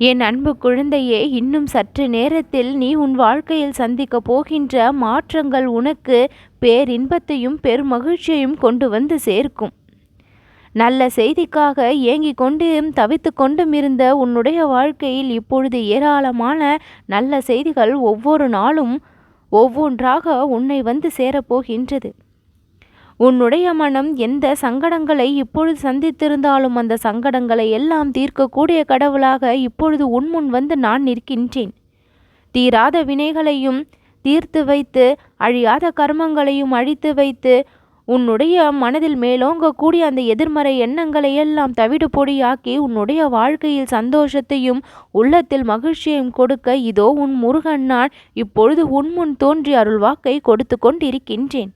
என் அன்பு குழந்தையே இன்னும் சற்று நேரத்தில் நீ உன் வாழ்க்கையில் சந்திக்கப் போகின்ற மாற்றங்கள் உனக்கு பேரின்பத்தையும் பெருமகிழ்ச்சியையும் கொண்டு வந்து சேர்க்கும். நல்ல செய்திக்காக ஏங்கிக் கொண்டும் தவித்து கொண்டும் இருந்த உன்னுடைய வாழ்க்கையில் இப்பொழுது ஏராளமான நல்ல செய்திகள் ஒவ்வொரு நாளும் ஒவ்வொன்றாக உன்னை வந்து சேரப்போகின்றது உன்னுடைய மனம் எந்த சங்கடங்களை இப்பொழுது சந்தித்திருந்தாலும் அந்த சங்கடங்களை எல்லாம் தீர்க்கக்கூடிய கடவுளாக இப்பொழுது உன்முன் வந்து நான் நிற்கின்றேன். தீராத வினைகளையும் தீர்த்து வைத்து அழியாத கர்மங்களையும் அழித்து வைத்து உன்னுடைய மனதில் மேலோங்கக்கூடிய அந்த எதிர்மறை எண்ணங்களை எல்லாம் தவிடு பொடியாக்கி உன்னுடைய வாழ்க்கையில் சந்தோஷத்தையும் உள்ளத்தில் மகிழ்ச்சியையும் கொடுக்க இதோ உன் முருகன் நான் இப்பொழுது உன்முன் தோன்றி அருள்வாக்கை கொடுத்து கொண்டிருக்கின்றேன்.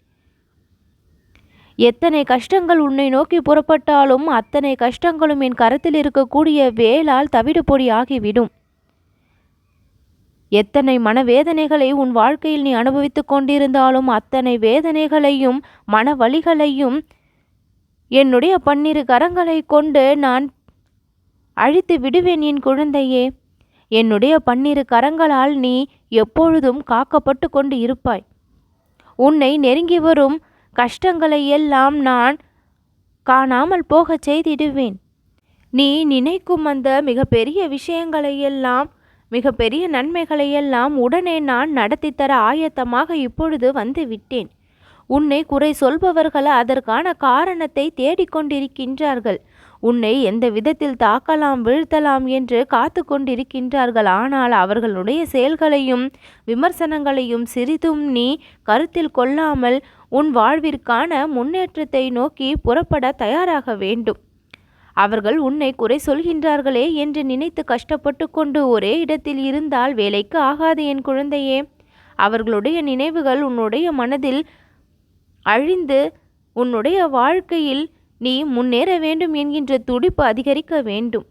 எத்தனை கஷ்டங்கள் உன்னை நோக்கி புறப்பட்டாலும் அத்தனை கஷ்டங்களும் என் கரத்தில் இருக்கக்கூடிய வேலால் தவிடு பொடி ஆகிவிடும். எத்தனை மனவேதனைகளை உன் வாழ்க்கையில் நீ அனுபவித்துக் கொண்டிருந்தாலும் அத்தனை வேதனைகளையும் மன வலிகளையும் என்னுடைய பன்னிரு கரங்களை கொண்டு நான் அழித்து விடுவேன் என் குழந்தையே. என்னுடைய பன்னிரு கரங்களால் நீ எப்பொழுதும் காக்கப்பட்டு கொண்டு இருப்பாய். உன்னை நெருங்கி வரும் கஷ்டங்களை எல்லாம் நான் காணாமல் போகச் செய்திடுவேன். நீ நினைக்கும் அந்த மிகப்பெரிய விஷயங்களை எல்லாம் மிகப்பெரிய நன்மைகளை எல்லாம் உடனே நான் நடத்தித்தர ஆயத்தமாக இப்பொழுது வந்து விட்டேன் உன்னை குறை சொல்பவர்கள் அதற்கான காரணத்தை தேடிக்கொண்டிருக்கின்றார்கள் உன்னை எந்த விதத்தில் தாக்கலாம் வீழ்த்தலாம் என்று காத்து கொண்டிருக்கின்றார்கள் ஆனால் அவர்களுடைய செயல்களையும் விமர்சனங்களையும் சிறிதும் நீ கருத்தில் கொள்ளாமல் உன் வாழ்விற்கான முன்னேற்றத்தை நோக்கி புறப்பட தயாராக வேண்டும். அவர்கள் உன்னை குறை சொல்கின்றார்களே என்று நினைத்து கஷ்டப்பட்டு கொண்டு ஒரே இடத்தில் இருந்தால் வேலைக்கு ஆகாது என் குழந்தையே. அவர்களுடைய நினைவுகள் உன்னுடைய மனதில் அழிந்து உன்னுடைய வாழ்க்கையில் நீ முன்னேற வேண்டும் என்கின்ற துடிப்பு அதிகரிக்க வேண்டும்.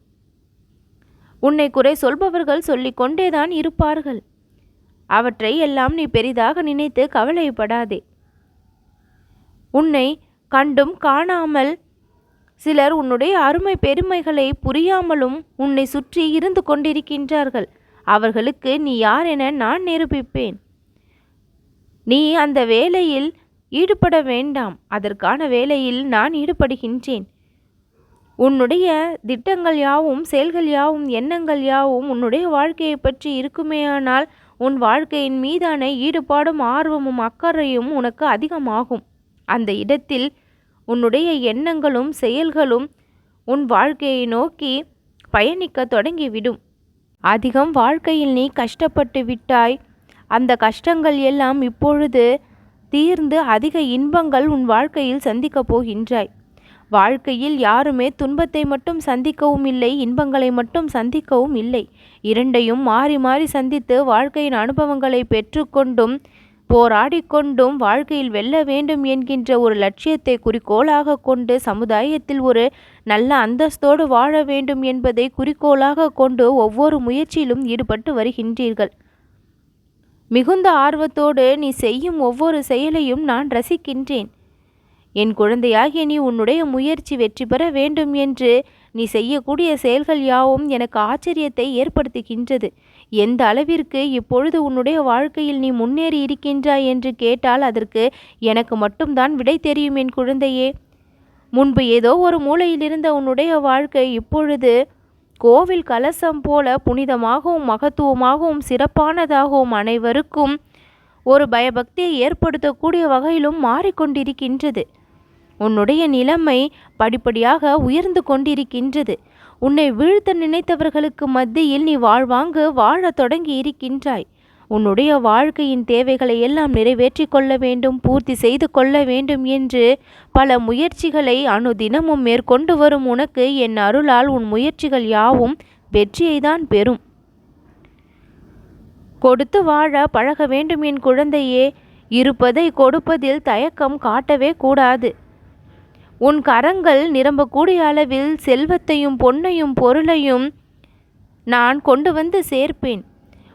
உன்னை குறை சொல்பவர்கள் சொல்லிக் கொண்டேதான் இருப்பார்கள். அவற்றை எல்லாம் நீ பெரிதாக நினைத்து கவலைப்படாதே. உன்னை கண்டும் காணாமல் சிலர் உன்னுடைய அருமை பெருமைகளை புரியாமலும் உன்னை சுற்றி இருந்து கொண்டிருக்கின்றார்கள். அவர்களுக்கு நீ யார் என நான் நிரூபிப்பேன். நீ அந்த வேலையில் ஈடுபட வேண்டாம். அதற்கான வேலையில் நான் ஈடுபடுகின்றேன். உன்னுடைய திட்டங்கள் யாவும் செயல்கள் யாவும் எண்ணங்கள் யாவும் உன்னுடைய வாழ்க்கையை பற்றி இருக்குமேயானால் உன் வாழ்க்கையின் மீதான ஈடுபாடும் ஆர்வமும் அக்கறையும் உனக்கு அதிகமாகும். அந்த இடத்தில் உன்னுடைய எண்ணங்களும் செயல்களும் உன் வாழ்க்கையை நோக்கி பயணிக்க தொடங்கிவிடும். அதிகம் வாழ்க்கையில் நீ கஷ்டப்பட்டு விட்டாய். அந்த கஷ்டங்கள் எல்லாம் இப்பொழுது தீர்ந்து அதிக இன்பங்கள் உன் வாழ்க்கையில் சந்திக்கப் போகின்றாய். வாழ்க்கையில் யாருமே துன்பத்தை மட்டும் சந்திக்கவும் இல்லை இன்பங்களை மட்டும் சந்திக்கவும் இல்லை. இரண்டையும் மாறி மாறி சந்தித்து வாழ்க்கையின் அனுபவங்களை பெற்றுக்கொண்டும் போராடிக்கொண்டும் வாழ்க்கையில் வெல்ல வேண்டும் என்கின்ற ஒரு லட்சியத்தை குறிக்கோளாக கொண்டு சமுதாயத்தில் ஒரு நல்ல அந்தஸ்தோடு வாழ வேண்டும் என்பதை குறிக்கோளாக கொண்டு ஒவ்வொரு முயற்சியிலும் ஈடுபட்டு வருகின்றீர்கள். மிகுந்த ஆர்வத்தோடு நீ செய்யும் ஒவ்வொரு செயலையும் நான் ரசிக்கின்றேன். என் குழந்தையாகிய நீ உன்னுடைய முயற்சி வெற்றி பெற வேண்டும் என்று நீ செய்யக்கூடிய செயல்கள் யாவும் எனக்கு ஆச்சரியத்தை ஏற்படுத்துகின்றது. எந்த அளவிற்கு இப்பொழுது உன்னுடைய வாழ்க்கையில் நீ முன்னேறி இருக்கின்றாய் என்று கேட்டால் அதற்கு எனக்கு மட்டும்தான் விடை தெரியும் என் குழந்தையே. முன்பு ஏதோ ஒரு மூலையில் இருந்த உன்னுடைய வாழ்க்கை இப்பொழுது கோவில் கலசம் போல புனிதமாகவும் மகத்துவமாகவும் சிறப்பானதாகவும் அனைவருக்கும் ஒரு பயபக்தியை ஏற்படுத்தக்கூடிய வகையிலும் மாறிக்கொண்டிருக்கின்றது. உன்னுடைய நிலைமை படிப்படியாக உயர்ந்து கொண்டிருக்கின்றது. உன்னை வீழ்த்த நினைத்தவர்களுக்கு மத்தியில் நீ வாழ்வாங்கு வாழத் தொடங்கி இருக்கின்றாய் உன்னுடைய வாழ்க்கையின் தேவைகளை எல்லாம் நிறைவேற்றி கொள்ள வேண்டும் பூர்த்தி செய்து கொள்ள வேண்டும் என்று பல முயற்சிகளை அனுதினமும் மேற்கொண்டு வரும் உனக்கு என் அருளால் உன் முயற்சிகள் யாவும் வெற்றியை தான் பெறும். கொடுத்து வாழ பழக வேண்டும் என் குழந்தையே இருப்பதை கொடுப்பதில் தயக்கம் காட்டவே கூடாது. உன் கரங்கள் நிரம்பக்கூடிய அளவில் செல்வத்தையும் பொன்னையும் பொருளையும் நான் கொண்டு வந்து சேர்ப்பேன்.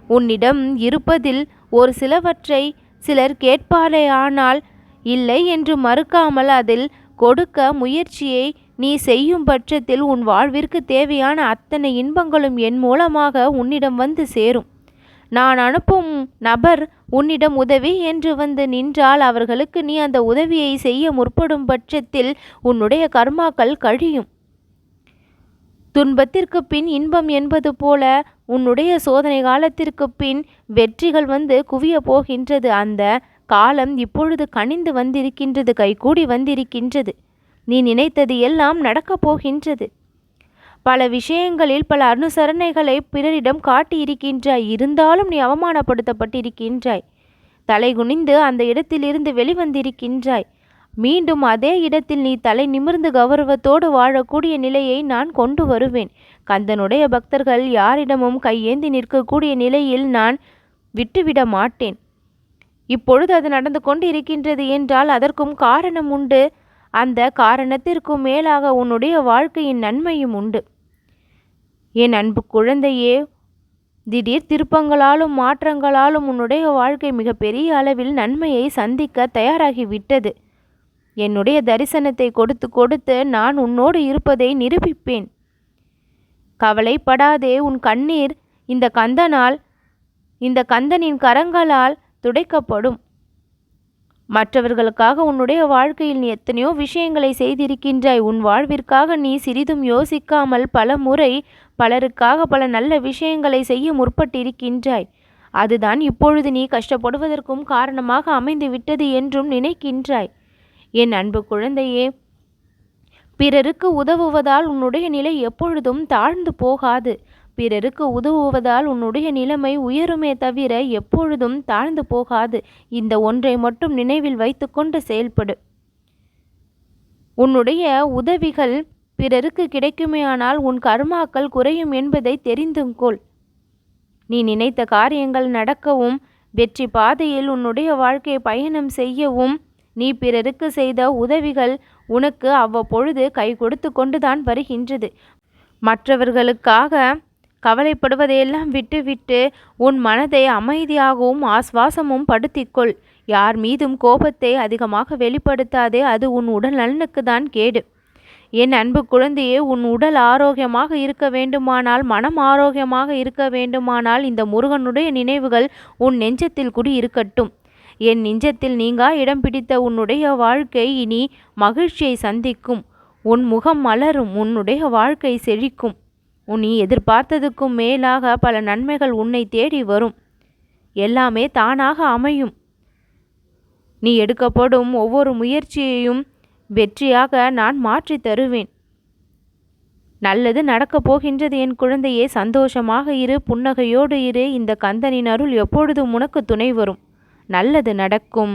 உன்னிடம் இருப்பதில் ஒரு சிலவற்றை சிலர் கேட்பாரே ஆனால் இல்லை என்று மறுக்காமல் அதில் கொடுக்க முயற்சியை நீ செய்யும் பட்சத்தில் உன் வாழ்விற்கு தேவையான அத்தனை இன்பங்களும் என் மூலமாக உன்னிடம் வந்து சேரும். நான் அனுப்பும் நபர் உன்னிடம் உதவி என்று வந்து நின்றால் அவர்களுக்கு நீ அந்த உதவியை செய்ய முற்படும் பட்சத்தில் உன்னுடைய கர்மாக்கள் கழியும். துன்பத்திற்கு பின் இன்பம் என்பது போல உன்னுடைய சோதனை காலத்திற்கு பின் வெற்றிகள் வந்து குவிய போகின்றது. அந்த காலம் இப்பொழுது கனிந்து வந்திருக்கின்றது கைகூடி வந்திருக்கின்றது. நீ நினைத்தது எல்லாம் நடக்கப் போகின்றது. பல விஷயங்களில் பல அனுசரணைகளை பிறரிடம் காட்டியிருக்கின்றாய். இருந்தாலும் நீ அவமானப்படுத்தப்பட்டிருக்கின்றாய். தலைகுனிந்து அந்த இடத்திலிருந்து வெளிவந்திருக்கின்றாய். மீண்டும் அதே இடத்தில் நீ தலை நிமிர்ந்து கௌரவத்தோடு வாழக்கூடிய நிலையை நான் கொண்டு வருவேன். கந்தனுடைய பக்தர்கள் யாரிடமும் கையேந்தி நிற்கக்கூடிய நிலையில் நான் விட்டுவிட மாட்டேன். இப்பொழுது அது நடந்து கொண்டு இருக்கின்றது என்றால் அதற்கும் காரணம் உண்டு. அந்த காரணத்திற்கும் மேலாக உன்னுடைய வாழ்க்கையின் நன்மையும் உண்டு. என் அன்பு குழந்தையே திடீர் திருப்பங்களாலும் மாற்றங்களாலும் உன்னுடைய வாழ்க்கை மிகப்பெரிய அளவில் நன்மையை சந்திக்க தயாராகிவிட்டது. என்னுடைய தரிசனத்தை கொடுத்து கொடுத்து நான் உன்னோடு இருப்பதை நிரூபிப்பேன். கவலைப்படாதே உன் கண்ணீர். இந்த கந்தனால் இந்த கந்தனின் கரங்களால் துடைக்கப்படும். மற்றவர்களுக்காக உன்னுடைய வாழ்க்கையில் நீ எத்தனையோ விஷயங்களை செய்திருக்கின்றாய். உன் வாழ்விற்காக நீ சிறிதும் யோசிக்காமல் பல முறை பலருக்காக பல நல்ல விஷயங்களை செய்ய முற்பட்டிருக்கின்றாய். அதுதான் இப்பொழுது நீ கஷ்டப்படுவதற்கும் காரணமாக அமைந்து விட்டது என்றும் நினைக்கின்றாய். என் அன்பு குழந்தையே பிறருக்கு உதவுவதால் உன்னுடைய நிலை எப்பொழுதும் தாழ்ந்து போகாது. பிறருக்கு உதவுவதால் உன்னுடைய நிலைமை உயருமே தவிர எப்பொழுதும் தாழ்ந்து போகாது. இந்த ஒன்றை மட்டும் நினைவில் வைத்துக்கொண்டு செயல்படு. உன்னுடைய உதவிகள் பிறருக்கு கிடைக்குமேயானால் உன் கர்மாக்கள் குறையும் என்பதை தெரிந்தும் கொள். நீ நினைத்த காரியங்கள் நடக்கவும் வெற்றி பாதையில் உன்னுடைய வாழ்க்கை பயணம் செய்யவும் நீ பிறருக்கு செய்த உதவிகள் உனக்கு அவ்வப்பொழுது கை கொடுத்து கொண்டுதான் வருகின்றது. மற்றவர்களுக்காக கவலைப்படுவதையெல்லாம் விட்டுவிட்டு உன் மனதை அமைதியாகவும் ஆஸ்வாசமும் படுத்திக்கொள். யார் மீதும் கோபத்தை அதிகமாக வெளிப்படுத்தாதே அது உன் உடல் நலனுக்கு தான் கேடு. என் அன்பு குழந்தையே உன் உடல் ஆரோக்கியமாக இருக்க வேண்டுமானால் மனம் ஆரோக்கியமாக இருக்க வேண்டுமானால் இந்த முருகனுடைய நினைவுகள் உன் நெஞ்சத்தில் குடி இருக்கட்டும் என் நெஞ்சத்தில் நீங்கா இடம் பிடித்த உன்னுடைய வாழ்க்கை இனி மகிழ்ச்சியை சந்திக்கும். உன் முகம் மலரும் உன்னுடைய வாழ்க்கை செழிக்கும். உன் நீ எதிர்பார்த்ததுக்கும் மேலாக பல நன்மைகள் உன்னை தேடி வரும். எல்லாமே தானாக அமையும். நீ எடுக்கப்படும் ஒவ்வொரு முயற்சியையும் வெற்றியாக நான் மாற்றி தருவேன். நல்லது நடக்கப் போகின்றது. என் குழந்தையே சந்தோஷமாக இரு புன்னகையோடு இரு. இந்த கந்தனின் அருள் எப்பொழுதும் உனக்கு துணை வரும். நல்லது நடக்கும்.